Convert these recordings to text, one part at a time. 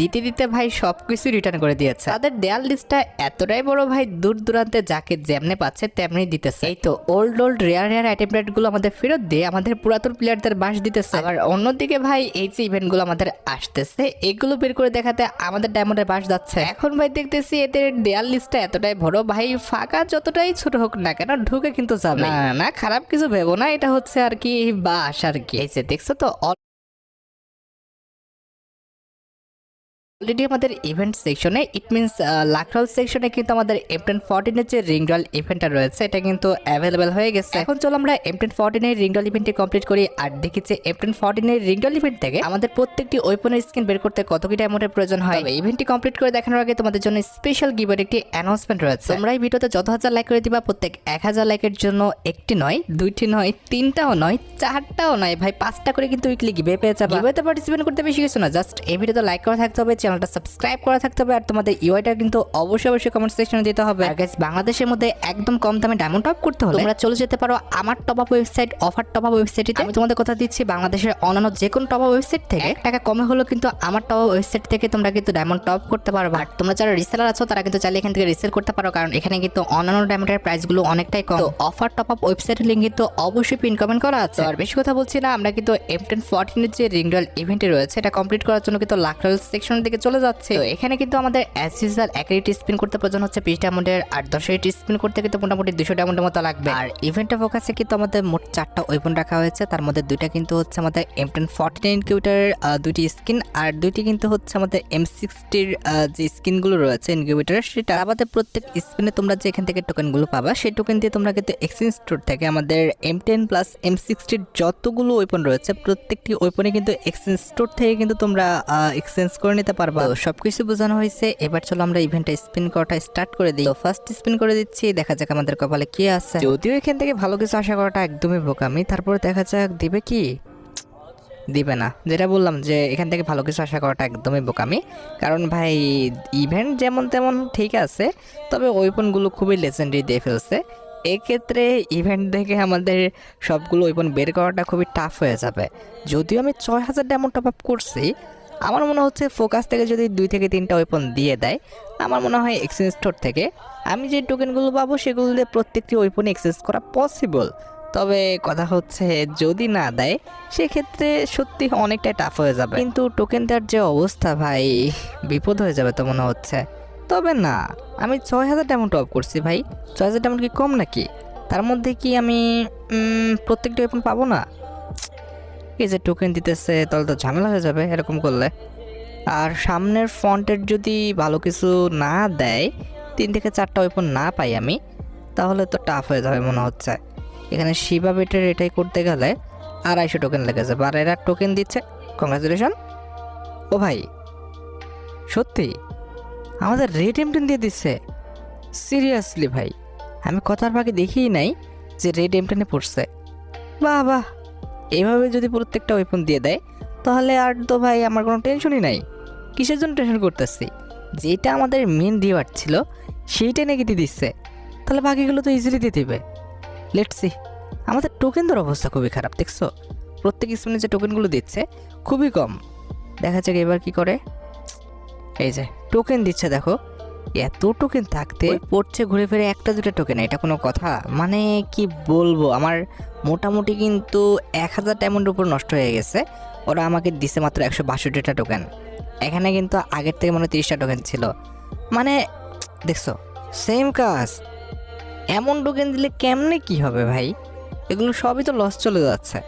দিতে দিতে ভাই সবকিছু রিটার্ন করে দিয়েছে। তাদের দেয়াল লিস্টটা এতটাই বড় ভাই দূর দূরান্তে যাকে যেমনে পাচ্ছে তেমনি দিতেছে। এই তো ওল্ড ওল্ড রেয়ার রেয়ার আইটেমগুলো আমাদের ফেরত দিয়ে আমাদের পুরাতন প্লেয়ারদের বাস দিতেছে। আবার অন্যদিকে ভাই এই যে ইভেন্টগুলো আমাদের আসতেছে এগুলো বের করে দেখাতে আমাদের ডায়মন্ডের বাস যাচ্ছে। এখন ভাই দেখতেছি এদের দেয়াল লিস্টটা এতটাই বড় ভাই ফাঁকা যতটাই ছোট হোক না কেন ঢুকে কিন্তু যাবে। না না খারাপ কিছু ভেবো না এটা হচ্ছে আর কি বাস আর কি। এই যে দেখছ তো অলরেডি আমাদের ইভেন্ট সেকশনে ইট মিনস লাকরাল সেকশনে কিন্তু আমাদের এমটেন ফোরটিনের যে রিং রিংডল ইভেন্টটা রয়েছে, এটা কিন্তু অ্যাভেলেবেল হয়ে গেছে। এখন চলো আমরা এম এমটেন ফোরটিনের রিংডল ইভেন্টটি কমপ্লিট করি আর দেখি যে এমটেন ফোরটিনের রিংডল ইভেন্ট থেকে আমাদের প্রত্যেকটি ওয়েপনের স্কিন বের করতে কত কি অ্যামাউন্টের প্রয়োজন হয়। ইভেন্টটি কমপ্লিট করে দেখানোর আগে তোমাদের জন্য স্পেশাল গিভার একটি অ্যানাউন্সমেন্ট রয়েছে। তোমরা এই ভিডিওতে যত হাজার লাইক করে দিবা, প্রত্যেক এক হাজার লাইকের জন্য একটি নয়, দুইটি নয়, তিনটাও নয়, চারটাও নয়। ভাই, পাঁচটা করে কিন্তু উইকলি গিভে পেয়ে যাবে। পার্টিসিপেট করতে বেশি কিছু না জাস্ট এই ভিডিওতে লাইক করা থাকতে হবে চ্যানেলটা সাবস্ক্রাইব করা থাকতে হবে আর তোমাদের ইউআইটা কিন্তু অবশ্যই অবশ্যই কমেন্ট সেকশনে দিতে হবে। আর guys, বাংলাদেশের মধ্যে একদম কম দামে ডায়মন্ড টপ করতে হলে তোমরা চলে যেতে পারো আমার top up website offer top up ওয়েবসাইটে আমি তোমাদের কথা দিচ্ছি বাংলাদেশের অন্যান্য যে কোনো টপ আপ ওয়েবসাইট থেকে এক টাকা কমে হলো কিন্তু আমার টপ আপ ওয়েবসাইট থেকে তোমরা কিন্তু ডায়মন্ড টপ করতে পারো আর তোমরা যারা রিসেলার আছো তারা কিন্তু চাইলে এখান থেকে রিসেল করতে পারো কারণ এখানে কিন্তু অন্যান্য ডায়মন্ডের প্রাইসগুলো অনেকটাই কম। অফার টপ আপ ওয়েবসাইটের লিঙ্ক কিন্তু অবশ্যই পিন কমেন্ট করা আছে। আর বেশি কথা বলছি না আমরা কিন্তু এম টেন ফোরটিনের যে রিংডল ইভেন্টে রয়েছে এটা কমপ্লিট করার জন্য কিন্তু লাকরাল সেকশনের দিকে চলে যাচ্ছে। তো এখানে কিন্তু আমাদের অ্যাজ ইউজাল এক রেটি স্পিন করতে প্রয়োজন হচ্ছে বিশ ডায়মন্ডের আর দশ রেটি স্পিন করতে কিন্তু মোটামুটি দুশো ডায়মন্ডের মতো লাগবে। আর ইভেন্টের ফোকাসে কিন্তু আমাদের মোট চারটা ওয়েপন রাখা হয়েছে। তার মধ্যে দুইটা কিন্তু হচ্ছে আমাদের এম টেন ফর্টি নাইন কিউটার দুইটি স্কিন আর দুইটি কিন্তু হচ্ছে আমাদের এম সিক্সটির যে স্কিনগুলো রয়েছে ইনকিউবেটার সেটা আমাদের প্রত্যেক স্পিনে তোমরা যে এখান থেকে টোকেনগুলো পাবা সেই টোকেন দিয়ে তোমরা কিন্তু এক্সচেঞ্জ স্টোর থেকে আমাদের এম টেন প্লাস এম সিক্সটির যতগুলো ওয়েপন রয়েছে প্রত্যেকটি ওয়েপনে কিন্তু এক্সচেঞ্জ স্টোর থেকে কিন্তু তোমরা এক্সচেঞ্জ করে নিতে পারবা। তো সবকিছু বোঝানো হয়েছে। এবার চলো আমরা ইভেন্টটা স্পিন করাটা স্টার্ট করে দিই। তো ফার্স্ট স্পিন করে দিচ্ছি, দেখা যাক আমাদের কপালে কি আছে। যদিও এখান থেকে ভালো কিছু আশা করাটা একদমই বোকামি, তারপরে দেখা যাক দিবে কি? দিবে না। যেটা বললাম যে এখান থেকে ভালো কিছু আশা করাটা একদমই বোকামি। কারণ ভাই ইভেন্ট যেমন তেমন ঠিক আছে, তবে ওয়েপনগুলো খুবই লেজেন্ডারি দিয়ে ফেলছে। এক্ষেত্রে ইভেন্ট থেকে আমাদের সবগুলো ওয়েপন বের করাটা খুবই টাফ হয়ে যাবে। যদিও আমি ছয় হাজার ডায়মন্ড টপ আপ করছি আমার মনে হচ্ছে ফোকাস থেকে যদি দুই থেকে তিনটা ওয়েপন দিয়ে দেয়, আমার মনে হয় এক্সচেঞ্জ স্টোর থেকে, আমি যে টোকেনগুলো পাবো সেগুলো দিয়ে প্রত্যেকটি ওয়েপনে এক্সচেঞ্জ করা পসিবল তবে কথা হচ্ছে, যদি না দেয়, সেক্ষেত্রে সত্যি অনেকটাই টাফ হয়ে যাবে। কিন্তু টোকেন দেওয়ার যে অবস্থা ভাই, বিপদ হয়ে যাবে তো মনে হচ্ছে। তবে না, আমি ছয় হাজার ডায়মন্ড টপ করছি ভাই। ছয় হাজার ডায়মন্ড কি কম নাকি? তার মধ্যে কি আমি প্রত্যেকটা ওয়েপন পাবো না? এই যে টোকেন দিতেছে, তাহলে তো ঝামেলা হয়ে যাবে, এরকম করলে। আর সামনের ফন্টের যদি ভালো কিছু না দেয়, তিন থেকে চারটা ওয়েপন না পাই আমি, তাহলে তো টাফ হয়ে যাবে মনে হচ্ছে। এখানে শিবা বেটের এটাই করতে গেলে আড়াইশো টোকেন লেগে যাবে। আর এরা টোকেন দিচ্ছে কংগ্রাচুলেশন ও ভাই, সত্যি? আমাদের রেড এমটেন দিয়ে দিচ্ছে? সিরিয়াসলি ভাই, আমি কথার ফাঁকে দেখিই নাই যে রেড এমটেনে পড়ছে। বাহ বাহ। এইভাবে যদি প্রত্যেকটা ওয়েপন দিয়ে দেয়, তাহলে আর তো ভাই আমার কোনো টেনশনই নাই। কিসের জন্য টেনশন করতেছি? যেটা আমাদের মেন রিওয়ার্ড ছিল সেইটাই নাকি দিয়ে দিচ্ছে। তাহলে বাকিগুলো তো ইজিলি দিয়ে দিবে। লেটস আমাদের টোকেনদের অবস্থা খুবই খারাপ, দেখছ? প্রত্যেক স্পিনে যে টোকেনগুলো দিচ্ছে, খুবই কম। দেখা যাক এবার কি করে। এই যে টোকেন দিচ্ছে, দেখো। এত টোকেন থাকতে পড়ছে ঘুরে ফিরে একটা দুটো টোকেন এটা কোনো কথা? মানে কি বলব আমার মোটামুটি কিন্তু এক হাজার ডায়মন্ডের উপর নষ্ট হয়ে গেছে। ওরা আমাকে দিছে মাত্র একশো বাষট্টিটা টোকেন এখানে কিন্তু আগের থেকে মনে তিরিশটা টোকেন ছিল। মানে দেখছ সেম কাজ। এমন টোকেন দিলে কেমনে কি হবে ভাই? এগুলো সবই তো লস চলে যাচ্ছে।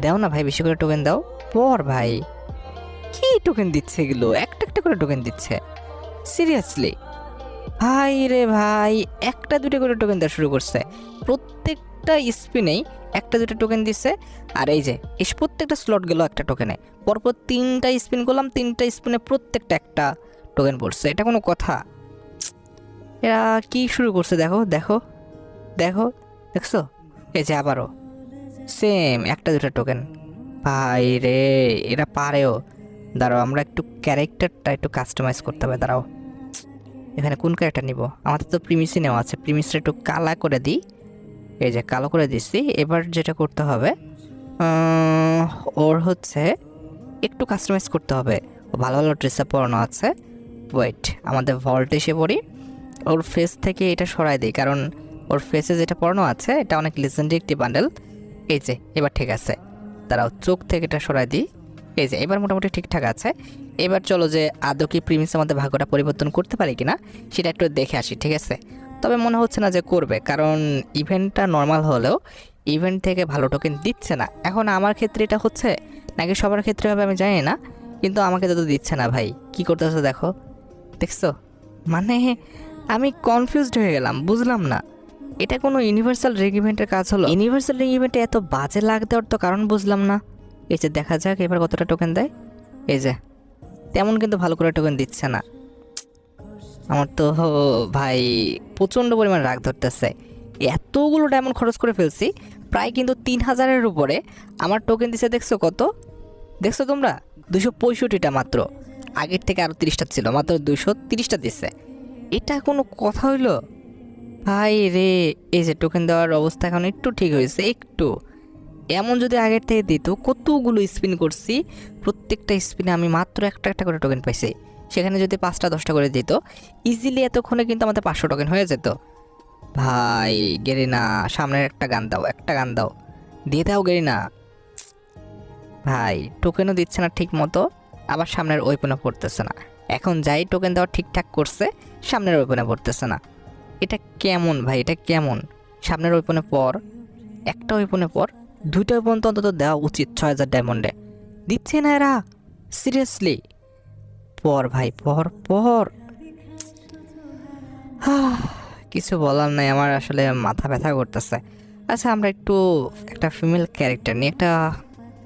দাও না ভাই বেশি করে টোকেন দাও। পর ভাই। কি টোকেন দিচ্ছে এগুলো? একটা একটা করে টোকেন দিচ্ছে। সিরিয়াসলি ভাই রে ভাই, একটা দুটো করে টোকেন দেওয়া শুরু করছে। প্রত্যেকটা স্পিনেই একটা দুটো টোকেন দিচ্ছে আর এই যে, এস প্রত্যেকটা স্লট গেল একটা টোকেনে পরপর তিনটা স্পিন করলাম, তিনটা স্পিনে প্রত্যেকটা একটা টোকেন পড়ছে। এটা কোনো কথা? এরা কি শুরু করছে দেখো দেখো দেখো, দেখছ? এই যে আবারও। সেম একটা দুটো টোকেন ভাই রে, এরা পারেও। দাঁড়াও, আমরা একটু ক্যারেক্টারটা একটু কাস্টমাইজ করতে হবে, দাঁড়াও। এখানে কোন ক্যারেক্টার নিব? আমাদের তো প্রিমিসি নেওয়া আছে। প্রিমিসটা একটু কালা করে দিই। এই যে কালো করে দিচ্ছি এবার যেটা করতে হবে ওর হচ্ছে একটু কাস্টমাইজ করতে হবে। ভালো ভালো ড্রেসে পরানো আছে। ওয়েট আমাদের ভল্ট এসে পড়ি। ওর ফেস থেকে এটা সরাই দিই, কারণ ওর ফেসে যেটা পরানো আছে, এটা অনেক লিজেন্ডারি একটি বান্ডেল এই যে, এবার ঠিক আছে। তারাও চোখ থেকে এটা সরাই দিই। এই যে, এবার মোটামুটি ঠিকঠাক আছে। এবার চলো যে আদৌ কি প্রিমিস আমাদের ভাগ্যটা পরিবর্তন করতে পারি কিনা, সেটা একটু দেখে আসি, ঠিক আছে? তবে মনে হচ্ছে না যে করবে, কারণ ইভেন্টটা নর্মাল হলেও ইভেন্ট থেকে ভালো টোকেন দিচ্ছে না। এখন আমার ক্ষেত্রে এটা হচ্ছে, নাকি সবার ক্ষেত্রে হবে আমি জানি না, কিন্তু আমাকে তো দিচ্ছে না ভাই। কি করতেছে দেখো, দেখছ? মানে আমি কনফিউজড হয়ে গেলাম, বুঝলাম না। এটা কোনো ইউনিভার্সাল রিং ইভেন্টের কাজ হলো? ইউনিভার্সাল রিং ইভেন্টে এত বাজে লাগ দেওয়ার তো কারণ বুঝলাম না। এই যে দেখা যাক, এবার কতটা টোকেন দেয়? এই যে তেমন কিন্তু ভালো করে টোকেন দিচ্ছে না। আমার তো ভাই প্রচণ্ড পরিমাণ রাগ ধরতেছে। এতগুলো ডায়মন্ড খরচ করে ফেলছি, প্রায় কিন্তু তিন হাজারের উপরে। আমার টোকেন দিছে দেখছ কত? দেখছ তোমরা? দুশো পঁয়ষট্টিটা মাত্র। আগের থেকে আরও তিরিশটা ছিল, মাত্র দুশো তিরিশটা দিচ্ছে এটা কোনো কথা হইল? ভাই রে, এই যে টোকেন দেওয়ার অবস্থা এখন একটু ঠিক হয়েছে, একটু। এমন যদি আগের থেকে দিত কতগুলো স্পিন করছি? প্রত্যেকটা স্পিনে আমি মাত্র একটা একটা করে টোকেন পাইছি। সেখানে যদি পাঁচটা, দশটা করে দিত ইজিলি এতক্ষণে কিন্তু আমাদের পাঁচশো টোকেন হয়ে যেত। ভাই, গেরিনা, সামনের একটা গান দাও, একটা গান দাও। দিয়ে দাও, গেরিনা। ভাই টোকেনও দিচ্ছে না ঠিক মতো, আবার সামনের ওয়েপনে পড়তেছে না। এখন যাই টোকেন দেওয়া ঠিকঠাক করছে, সামনের ওয়েপনে পড়তেছে না। এটা কেমন ভাই? এটা কেমন? সামনের ওয়েপনে পর, একটা ওয়েপনে পর দুইটা পর্যন্ত অন্তত দেওয়া উচিত ছয় হাজার ডায়মন্ডে দিচ্ছে না এরা? সিরিয়াসলি পর ভাই, পর পর। কিছু বলার নাই, আমার আসলে মাথা ব্যথা করতেছে। আচ্ছা আমরা একটু একটা ফিমেল ক্যারেক্টার নিই, একটা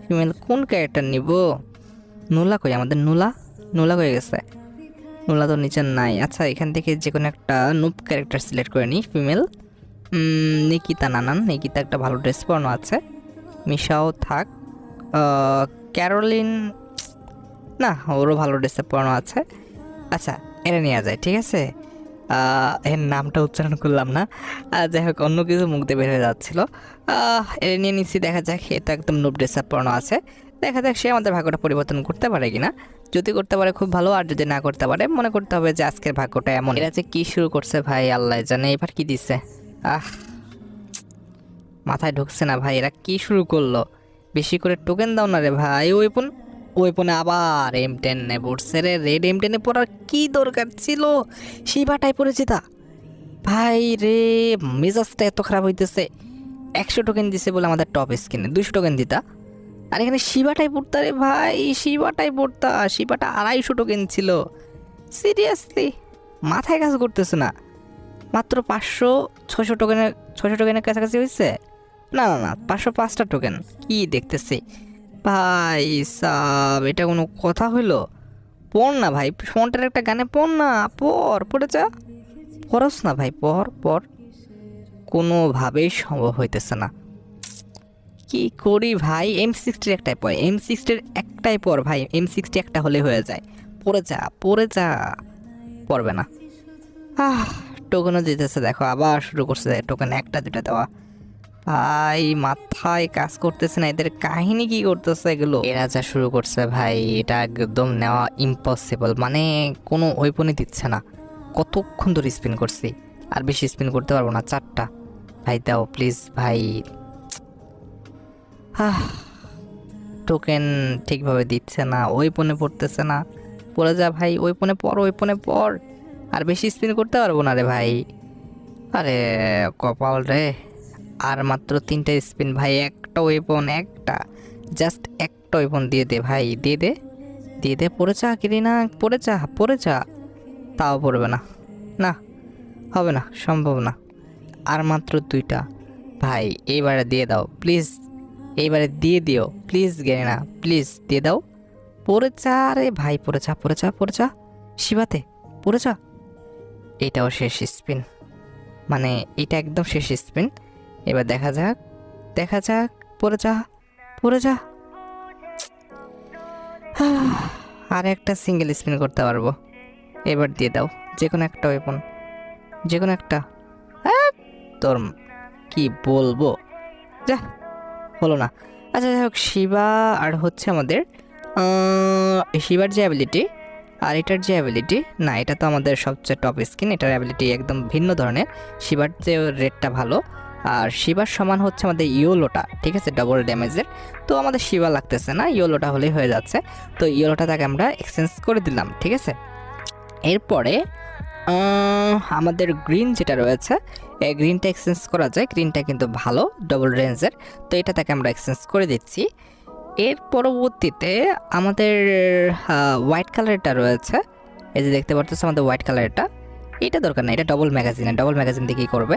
ফিমেল কোন ক্যারেক্টার নিব? নুলা কই? আমাদের নুলা? নুলা কই গেছে। নুলা তো নিচে নাই। আচ্ছা এখান থেকে যে কোনো একটা নুপ ক্যারেক্টার সিলেক্ট করে নিই ফিমেল নিকিতা নানান। নিকিতা একটা ভালো ড্রেস পরানো আছে। মিশাও থাক। ক্যারোলিন, না, ওরও ভালো ড্রেসে পরানো আছে। আচ্ছা এটা নেওয়া যায় ঠিক আছে? এর নামটা উচ্চারণ করলাম না। যাই হোক, অন্য কিছু মুখ দিয়ে বের হয়ে যাচ্ছিল। এটা নিয়ে নিচ্ছি, দেখা যাক, এটা একদম নুপ ড্রেসে পরানো আছে। দেখা যাক, সে আমাদের ভাগ্যটা পরিবর্তন করতে পারে কিনা। যদি করতে পারে, খুব ভালো। আর যদি না করতে পারে, মনে করতে হবে যে আজকের ভাগ্যটা এমন এরা যে কী শুরু করছে, ভাই, আল্লাহ জানে। এবার কী দিছে? আহ মাথায় ঢুকছে না ভাই, এরা কি শুরু করল? বেশি করে টোকেন দাও না রে ভাই ওয়েপন ওয়েপনে আবার এম টেন পড়ছে রে রেড এম টেনে পড়ার কী দরকার ছিল? শিবাটাই পড়েছি তা। ভাই রে, মেজাজটা এত খারাপ হইতেছে। একশো টোকেন দিছে বলে আমাদের টপ স্ক্রিনে দুশো টোকেন দিতা। আর এখানে শিবাটাই পড়তা রে ভাই, শিবাটাই পড়তা, শিবাটা আড়াইশো টোকেন ছিল। সিরিয়াসলি মাথায় কাজ করতেছে না। মাত্র পাঁচশো ছশো টোকেনের ছশো টোকেনের কাছাকাছি হয়েছে না না না, পাঁচশো পাঁচটা টোকেন কি দেখতেছি? ভাই সাব, এটা কোনো কথা হইল? পড় না ভাই, ফোনটার একটা গানে পড় না পর পড়ে যা পড়স না ভাই পর পর কোনোভাবেই সম্ভব হইতেছে না। কি করি ভাই? এম সিক্সটির একটাই পর এম সিক্সটির একটাই পর ভাই এম সিক্সটি একটা হলে হয়ে যায়। পড়ে যা পড়ে যা। পড়বে না। আহ টোকেনও দিতেছে, দেখো, আবার শুরু করছে টোকেন একটা দুটা দেওয়া। ভাই, মাথায় কাজ করতেছে না, এদের কাহিনী কি করতেছে এগুলো? এরা যা শুরু করছে ভাই, এটা একদম নেওয়া ইম্পসিবল মানে কোনো ওয়েপনই দিচ্ছে না। কতক্ষণ ধরে স্পিন করছি? আর বেশি স্পিন করতে পারব না, চারটা। ভাই, দাও প্লিজ ভাই। টোকেন ঠিকভাবে দিচ্ছে না ওই পনে পড়তেছে না। পড়ে যা ভাই ওই পনে পর ওই পনে পর আর বেশি স্পিন করতে পারব না রে ভাই। আরে, কপাল রে। আর মাত্র তিনটে স্পিন ভাই, একটা ওয়েপন একটা। জাস্ট একটা ওয়েপন দিয়ে দে ভাই, দিয়ে দে। দিয়ে দে, পড়ে চা কিরি না পড়ে চা পড়ে চা তাও পড়বে না। না, হবে না, সম্ভব না। আর মাত্র দুইটা। ভাই, এইবারে দিয়ে দাও প্লিজ এইবারে দিয়ে দিও প্লিজ গেলে না প্লিজ দিয়ে দাও। পড়ে চা রে ভাই, পড়ে চা পড়ে চা পড়ে চা শিবাতে, পড়ে চা এটাও শেষ স্পিন। মানে এটা একদম শেষ স্পিন। এবার দেখা যাক দেখা যাক, পড়ে যা পড়ে যা। আর একটা সিঙ্গেল স্পিন করতে পারব। এবার দিয়ে দাও, যে কোনো একটা ওয়েপন যে কোনো একটা। তোর কি বলব? যা, হলো না। আচ্ছা যাই হোক, শিবা আর হচ্ছে আমাদের শিবার যে অ্যাবিলিটি আর এটার যে অ্যাবিলিটি না, এটা তো আমাদের সবচেয়ে টপ স্কিন এটার অ্যাবিলিটি একদম ভিন্ন ধরনের। শিবার যে রেটটা ভালো আর শিবার সমান হচ্ছে আমাদের ইয়োলোটা, ঠিক আছে? ডবল ড্যামেজের তো আমাদের শিবা লাগতেছে না, ইয়োলোটা হলেই হয়ে যাচ্ছে। তো ইয়োলোটা তাকে আমরা এক্সচেঞ্জ করে দিলাম, ঠিক আছে? এরপরে আমাদের গ্রিন যেটা রয়েছে, এই গ্রিনটা এক্সচেঞ্জ করা যায়। গ্রিনটা কিন্তু ভালো ডবল রেঞ্জের তো এটা তাকে আমরা এক্সচেঞ্জ করে দিচ্ছি। এর পরবর্তীতে আমাদের হোয়াইট কালারটা রয়েছে। এই যে দেখতে পারতেছো আমাদের হোয়াইট কালারটা এটা দরকার না, এটা ডবল ম্যাগাজিনে ডবল ম্যাগাজিন কী করবে?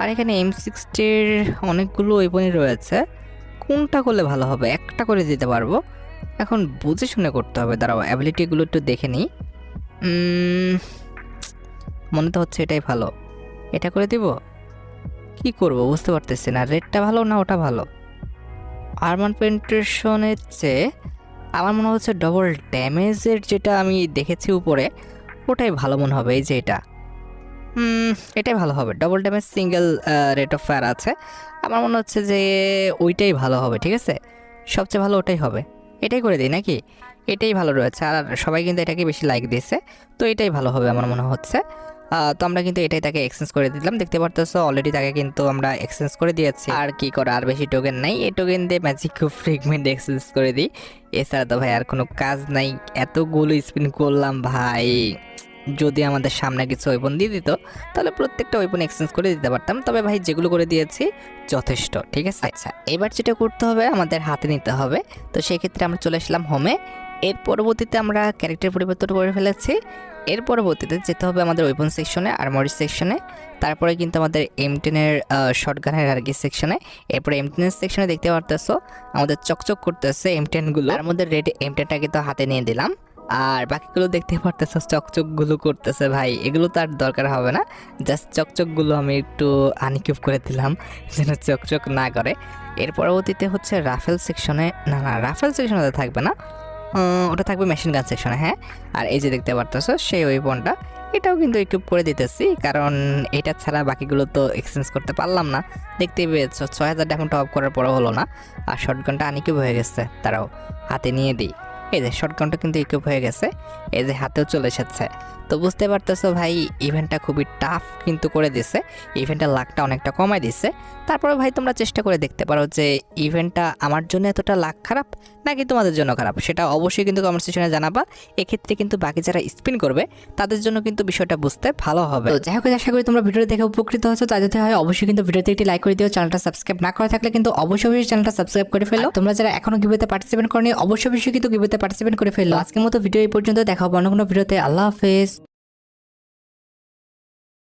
আর এখানে এম সিক্সটির অনেকগুলো ওয়েপনই রয়েছে। কোনটা করলে ভালো হবে? একটা করে দিতে পারব। এখন বুঝে শুনে করতে হবে। দাঁড়াও অ্যাবিলিটিগুলো একটু দেখে নিই। মনে তো হচ্ছে এটাই ভালো। এটা করে দিব? কি করব? বুঝতে পারতেছি না। রেটটা ভালো না ওটা ভালো? আরমান পেন্টেশনের চেয়ে আমার মনে হচ্ছে ডবল ড্যামেজের যেটা আমি দেখেছি উপরে, ওটাই ভালো মনে হবে। এই যে এটা। এটাই ভালো হবে। Double damage single rate of fire আছে। আমার মনে হচ্ছে যে ওইটাই ভালো হবে, ঠিক আছে? সবচেয়ে ভালো ওটাই হবে। এটাই করে দিই নাকি? এটাই ভালো রয়েছে। আর সবাই কিন্তু এটাকে বেশি লাইক দিয়েছে। তো এটাই ভালো হবে আমার মনে হচ্ছে। তো আমরা কিন্তু এটাই তাকে এক্সচেঞ্জ করে দিলাম। দেখতে পারতেছো অলরেডি তাকে কিন্তু আমরা এক্সচেঞ্জ করে দিয়েছি। আর কি করে? আর বেশি টোকেন নাই। এই টোকেন দিয়ে ম্যাজিক খুব এক্সচেঞ্জ করে দিই। এছাড়া তো ভাই আর কোনো কাজ নাই। এতগুলো স্পিন করলাম ভাই। যদি আমাদের সামনে কিছু ওয়েপন দিয়ে দিত, তাহলে প্রত্যেকটা ওয়েপন এক্সচেঞ্জ করে দিতে পারতাম। তবে ভাই, যেগুলো করে দিয়েছি যথেষ্ট, ঠিক আছে? আচ্ছা এবার যেটা করতে হবে, আমাদের হাতে নিতে হবে। তো সেই ক্ষেত্রে আমরা চলে আসলাম হোমে এর পরবর্তীতে আমরা ক্যারেক্টার পরিবর্তন করে ফেলেছি। এর পরবর্তীতে যেতে হবে আমাদের ওয়েপন সেকশনে আর্মারি সেকশনে তারপরে কিন্তু আমাদের এম টেনের শর্ট গানের আর কি সেকশনে এরপরে এম টেনের সেকশনে দেখতে পারতেছো, আমাদের চকচক করতেছে এম টেনগুলো তার মধ্যে রেড এম টেনটা কিন্তু হাতে নিয়ে দিলাম। আর বাকিগুলো দেখতে পারতেছো, চকচকগুলো করতেছে ভাই। এগুলো তো আর দরকার হবে না। জাস্ট চকচকগুলো আমি একটু আনিকিউব করে দিলাম, যেন চকচক না করে। এর পরবর্তীতে হচ্ছে রাফেল সেকশনে না না রাফেল সেকশনে থাকবে না। ওটা থাকবে মেশিন গান সেকশনে হ্যাঁ? আর এই যে দেখতে পারতেছো, সেই ওয়েপনটা এটাও কিন্তু ইকুইপ করে দিতেছি, কারণ এটা ছাড়া বাকিগুলো তো এক্সচেঞ্জ করতে পারলাম না। দেখতেই পেয়েছ, ছয় হাজার এখন টপ করার পরও হলো না। আর শর্টগানটা আনিকিউব হয়ে গেছে তারাও হাতে নিয়ে দিই। এই যে শর্ট গানটা কিন্তু ইকুইপ হয়ে গেছে। এই যে হাতেও চলে এসেছে। তো বুঝতে পারতেছো ভাই ইভেন্টটা খুবই টাফ কিন্তু করে দিছে। ইভেন্টের লাকটা অনেকটা কমাই দিছে। তারপরে ভাই, তোমরা চেষ্টা করে দেখতে পারো যে ইভেন্টটা আমার জন্য এতটা লাক খারাপ নাকি তোমাদের জন্য খারাপ। সেটা অবশ্যই কিন্তু কমেন্ট সেকশনে জানাবা। এক্ষেত্রে কিন্তু বাকি যারা স্পিন করবে, তাদের জন্য কিন্তু বিষয়টা বুঝতে ভালো হবে। তো যাই হোক, আশা করি তোমরা ভিডিও দেখে উপকৃত হয়েছো। তাই যদি হয়, অবশ্যই কিন্তু ভিডিওতে একটি লাইক করে দিও। চ্যানেলটা সাবস্ক্রাইব না করে থাকলে কিন্তু অবশ্যই অবশ্যই চ্যানেলটা সাবস্ক্রাইব করে ফেলো। তোমরা যারা এখনও গিভেতে পার্টিসিপেট করনি, অবশ্যই অবশ্যই কিন্তু গিভেতে পার্টিসিপেট করে ফেলো। আজকের মতো ভিডিও এই পর্যন্ত। দেখা হবে অন্য কোনো ভিডিওতে আল্লাহ হাফেজ।